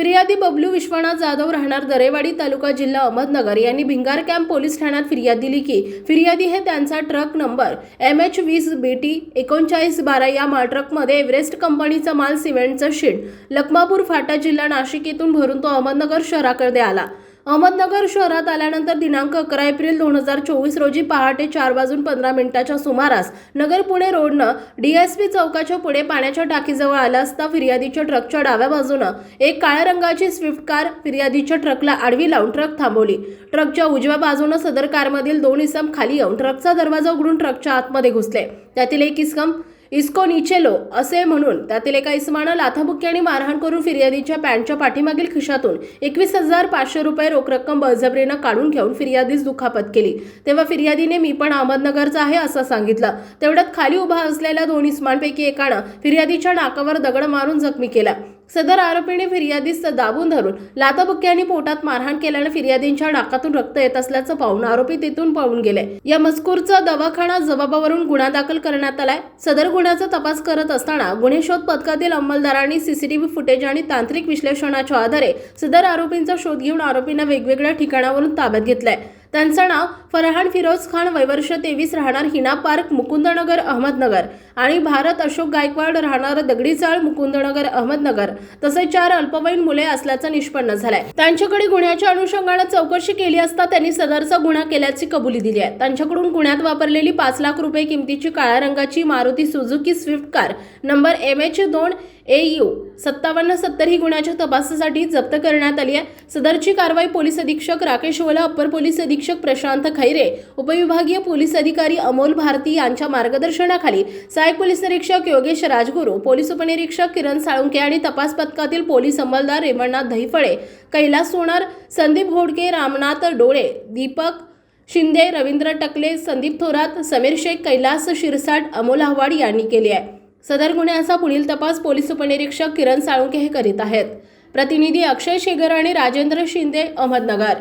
फिर्यादी बबलू विश्वनाथ जाधव राहणार दरेवाडी तालुका जिल्हा अहमदनगर. यांनी भिंगार कॅम्प पोलीस ठाण्यात फिर्याद दिली की फिर्यादी हे त्यांचा ट्रक नंबर एम एच वीस बी टी एकोणचाळीस बारा या मालट्रकमध्ये एव्हरेस्ट कंपनीचा माल सिमेंटचं शीट लखमापूर फाटा जिल्हा नाशिक येथून भरून तो अहमदनगर शहराकडे आला. अहमदनगर शहरात आल्यानंतर दिनांक अकरा एप्रिल दोन हजार चोवीस रोजी पहाटे चार वाजून पंधरा मिनिटाच्या सुमारास नगर पुणे रोडनं डीएसपी चौकाच्या पुढे पाण्याच्या टाकीजवळ आला असता फिर्यादीच्या ट्रकच्या डाव्या बाजूनं एक काळ्या रंगाची स्विफ्ट कार फिर्यादीच्या ट्रकला आडवी लावून ट्रक थांबवली. ट्रकच्या उजव्या बाजूनं सदर कारमधील दोन इसम खाली येऊन ट्रकचा दरवाजा उघडून ट्रकच्या आतमध्ये घुसले. त्यातील एक इसम इस्को निचेलो असे म्हणून त्यातील एका इसमानं लाथाबुक्क्याने मारहाण करून फिर्यादीच्या पॅन्टच्या पाठीमागील खिशातून एकवीस हजार पाचशे रुपये रोख रक्कम बळजबरीनं काढून घेऊन फिर्यादीस दुखापत केली. तेव्हा फिर्यादीने मी पण अहमदनगरचा आहे असं सांगितलं. तेवढ्यात खाली उभा असलेल्या दोन इस्मांपैकी एकानं फिर्यादीच्या नाकावर दगड मारून जखमी केला. सदर आरोपीने फिर्यादीस दाबून धरून लाथाबुक्क्यांनी पोटात मारहाण केल्यानं फिर्यादींच्या नाकातून रक्त येत असल्याचं पाहून आरोपी तिथून पळून गेले. या मजकूरचा दवाखाना जबाबावरून गुन्हा दाखल करण्यात आलाय. सदर गुन्ह्याचा तपास करत असताना गुन्हे शोध पथकातील अंमलदारांनी सीसीटीव्ही फुटेज आणि तांत्रिक विश्लेषणाच्या आधारे सदर आरोपींचा शोध घेऊन आरोपींना वेगवेगळ्या ठिकाणावरून ताब्यात घेतलाय. त्यांचं नाव फरहान फिरोज खान वयवर्ष तेवीस राहणार हिना पार्क मुकुंदनगर अहमदनगर. आणि भारत अशोक गायकवाड राहणार दगडीचाळ मुकुंदनगर अहमदनगर. तसेच चार अल्पवयीन मुले असल्याचं निष्पन्न झालंय. त्यांच्याकडे गुन्ह्याच्या अनुषंगानं चौकशी केली असता त्यांनी सदरचा गुन्हा केल्याची कबुली दिली आहे. त्यांच्याकडून गुन्ह्यात वापरलेली पाच लाख रुपये किमतीची काळ्या रंगाची Maruti Suzuki Swift car number M H दोन ए यू सत्तावन्न सत्तर ही गुन्ह्याच्या तपासासाठी जप्त करण्यात आली आहे. सदरची कारवाई पोलीस अधीक्षक राकेश वला अप्पर पोलीस अधीक्षक प्रशांत खैरे उपविभागीय पोलीस अधिकारी अमोल भारती यांच्या मार्गदर्शनाखाली सहाय्यक पोलीस निरीक्षक योगेश राजगुरू पोलीस उपनिरीक्षक किरण साळुंके आणि तपास पथकातील पोलीस अंमलदार रेवणनाथ दहीफळे कैलास सोनार संदीप घोडके रामनाथ डोळे दीपक शिंदे रवींद्र टकले संदीप थोरात समीर शेख कैलास शिरसाट अमोल आव्हाड यांनी केली आहे. सदर गुन्ह्याचा पुढील तपास पोलीस उपनिरीक्षक किरण साळुंके हे करीत आहेत. प्रतिनिधी अक्षय शेगर आणि राजेंद्र शिंदे अहमदनगर.